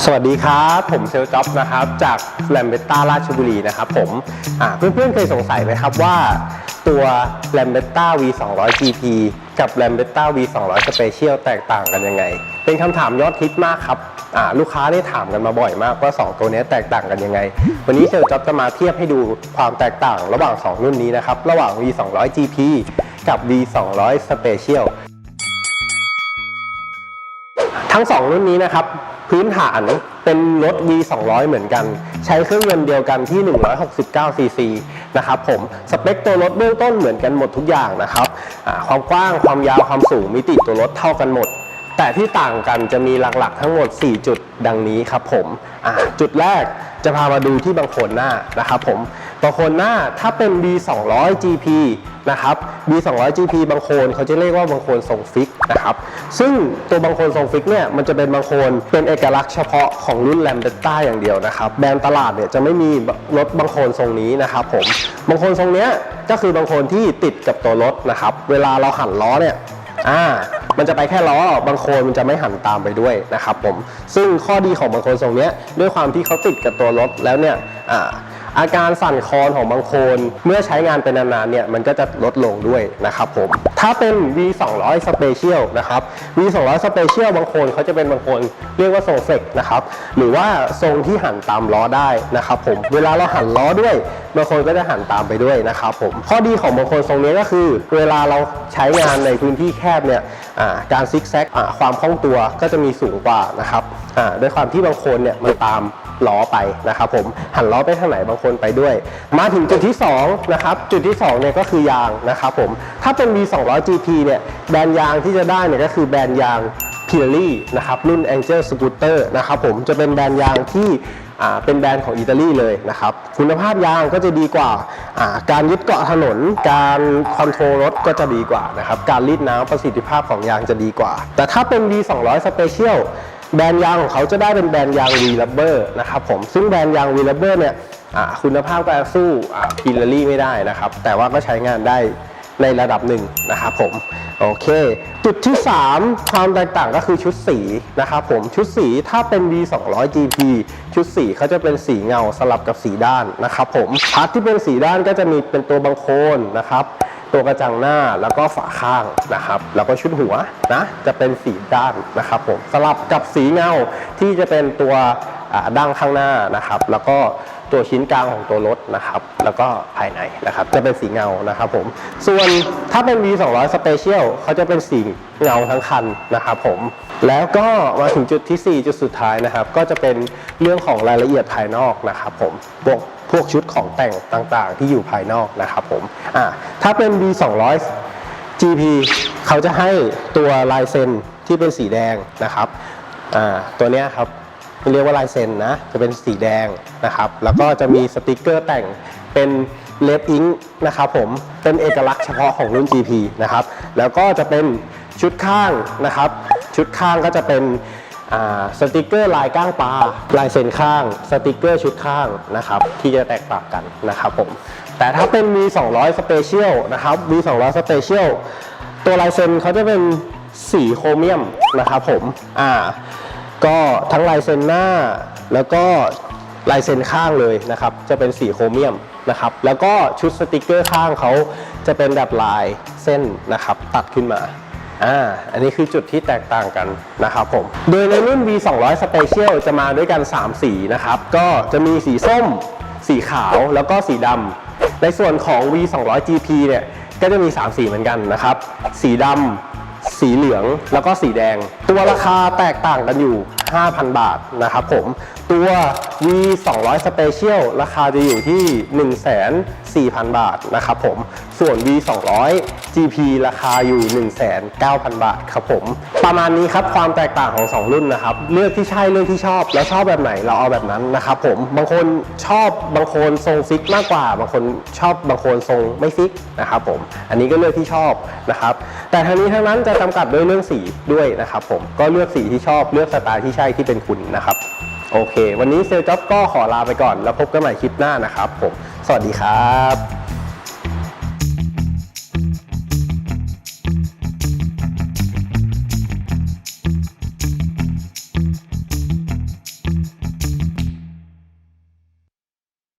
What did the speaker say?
สวัสดีครับ ผมเซลจ็อบนะครับ จากแลมเบต้าราชบุรีนะครับผมเพื่อนๆเคยสงสัยไหมครับว่าตัวแลมเบต้า V200 GP กับแลมเบต้า V200 Special แตกต่างกันยังไง เป็นคำถามยอดฮิตมากครับลูกค้าได้ถามกันมาบ่อยมากว่า 2 ตัวนี้แตกต่างกันยังไง วันนี้เซลจ็อบจะมาเทียบให้ดูความแตกต่างระหว่าง 2 รุ่นนี้นะครับ ระหว่าง V200 GP กับ V200 Special ทั้ง 2 รุ่นนี้นะครับ พื้นฐานเป็นรถ V200 เหมือนกัน ใช้เครื่องยนต์เดียวกันที่ 169 cc นะครับผมสเปคตัวรถเบื้องต้นเหมือนกันหมดทุกอย่างนะครับความกว้างความยาวความสูงมิติตัวรถเท่ากันหมด แต่ที่ต่างกันจะมีหลักๆ ทั้งหมด 4 จุดดังนี้ครับผมจุดแรกจะพามาดูที่บังโคนหน้านะครับผมบังโคนหน้าถ้าเป็น B200 GP นะครับ B200 GP บางโคนเขาจะเรียกว่าบางโคนทรงฟิกนะครับ ซึ่งตัวบางโคนทรงฟิกเนี่ยมันจะเป็นบางโคนเป็นเอกลักษณ์เฉพาะของรุ่นแลมเบต้าอย่างเดียวนะครับ แบรนด์ตลาดเนี่ยจะไม่มีรถบางโคนทรงนี้นะครับผมบางโคนทรงเนี้ยก็คือบางโคนที่ติดกับตัวรถนะครับ เวลาเราหันล้อเนี่ยอ่ามันจะไปแค่ล้อบางโคนมันจะไม่หันตามไปด้วยนะครับผม ซึ่งข้อดีของบางโคนทรงเนี้ยด้วยความที่เขาติดกับตัวรถแล้วเนี่ยอ่า อาการสั่นคลอนของบางโคน เมื่อใช้งานเป็นนานๆเนี่ยมันก็จะลดลงด้วยนะครับผมถ้าเป็น V200 Special นะครับ V200 Special บางโคนเขาจะเป็นบางโคนเรียกว่าทรงเฟกนะครับหรือว่าทรงที่หันตามล้อได้นะครับผมเวลาเราหันล้อด้วยบางคนก็จะหันตามไปด้วยนะครับผมข้อดีของบางคนทรงนี้ก็คือ เวลาเราใช้งานในพื้นที่แคบเนี่ยการซิกแซกความคล่องตัวก็จะมีสูงกว่านะครับด้วยความที่บางคนเนี่ยมันตาม ล้อไปนะครับผมหันล้อไปทางไหนบางคนไปด้วย มาถึงจุดที่2นะครับจุดที่2เนี่ยก็คือยางนะครับผมถ้าเป็น V200 GP เนี่ยแบรนด์ยางที่จะได้เนี่ยก็คือแบรนด์ยาง p i r e l l i นะครับรุ่น Angel Scooter นะครับผมจะเป็นแบรนด์ยางที่เป็นแบรนด์ของอิตาลีเลยนะครับคุณภาพยางก็จะดีกว่าอ่า การยึดเกาะถนน การคอนโทรลรถก็จะดีกว่านะครับการรีดน้ำประสิทธิภาพของยางจะดีกว่า แต่ถ้าเป็น V200 Special แบรนด์ยางของเขาจะได้เป็นแบรนด์ยาง V Rubber นะครับผมซึ่งแบรนด์ยาง V Rubber เนี่ยคุณภาพก็จะสู้พิลลี่ไม่ได้นะครับ แต่ว่าก็ใช้งานได้ในระดับหนึ่งนะครับผมโอเค จุดที่ 3 ความแตกต่างก็คือชุดสีนะครับผมชุดสีถ้าเป็น V200 GP ชุดสีเขาจะเป็นสีเงาสลับกับสีด้านนะครับผมพาร์ทที่เป็นสีด้านก็จะมีเป็นตัวบังโคนนะครับ ตัวกระจังหน้าแล้วก็ฝาข้างนะครับ แล้วก็ชุดหัวนะจะเป็นสีด้านนะครับผมสลับกับสีเงาที่จะเป็นตัวอ่าดั้งข้างหน้านะครับ แล้วก็ ตัวชิ้นกลางของตัวรถนะครับ แล้วก็ภายในนะครับ จะเป็นสีเงานะครับผม ส่วนถ้าเป็น V200 Special เขาจะเป็นสีเงาทั้งคันนะครับผม แล้วก็มาถึงจุดที่ 4 จุดสุดท้ายนะครับ ก็จะเป็นเรื่องของรายละเอียดภายนอกนะครับผมพวกพวกชุดของแต่งต่างๆ ที่อยู่ภายนอกนะครับผมอ่าถ้าเป็น V200 GP เขาจะให้ตัวลายเซ็นที่เป็นสีแดงนะครับอ่าตัวนี้ครับ เรียกว่าลายเซ็นนะ จะเป็นสีแดงนะครับ แล้วก็จะมีสติกเกอร์แต่งเป็นเลฟอิงนะครับผม เป็นเอกลักษณ์เฉพาะของรุ่น GP นะครับ แล้วก็จะเป็นชุดข้างนะครับ ชุดข้างก็จะเป็นสติกเกอร์ลายก้างปลาลายเซ็นข้าง สติกเกอร์ชุดข้างนะครับ ที่จะแตกต่างกันนะครับผม แต่ถ้าเป็น V200 Special นะครับ V200 Special ตัวลายเซ็นเขาจะเป็นสีโครเมียมนะครับผม อ่า ก็ทั้งลายเซ็นหน้า แล้วก็ลายเซ็นข้างเลยนะครับ จะเป็นสีโครเมียมนะครับ แล้วก็ชุดสติกเกอร์ข้างเขาจะเป็นแบบลายเส้นนะครับ ตัดขึ้นมาอ่าอันนี้คือจุดที่แตกต่างกันนะครับผม โดยในรุ่น V200 Special จะมาด้วยกัน 3 สีนะครับ ก็จะมีสีส้ม สีขาวแล้วก็สีดำในส่วนของ V200 GP เนี่ยก็จะมี 3 สีเหมือนกันนะครับ สีดำ สีเหลืองแล้วก็สีแดง ตัวราคาแตกต่างกันอยู่ 5,000 บาทนะครับผม ตัว V 200 Special ราคาจะอยู่ที่ 1 4 0 0 0 0 บาทนะครับผม ส่วน V 200 GP ราคาอยู่ 1 9 0 0 0 บาทครับผม ประมาณนี้ครับความแตกต่างของ 2 รุ่นนะครับ เลือกที่ใช่เลือกที่ชอบ แล้วชอบแบบไหนเราเอาแบบนั้นนะครับผม บางคนชอบบางคนทรงฟิกมากกว่า บางคนชอบบางคนทรงไม่ฟิกนะครับผม อันนี้ก็เลือกที่ชอบนะครับ แต่ทั้งนี้ทั้งนั้นจะจำกัดด้วยเรื่องสีด้วยนะครับผม ก็เลือกสีที่ชอบเลือกสไตล์ที่ใช่ที่เป็นคุณนะครับ โอเค วันนี้เซลจ็อบก็ขอลาไปก่อน แล้วพบกันใหม่คลิปหน้านะครับผม สวัสดีครับ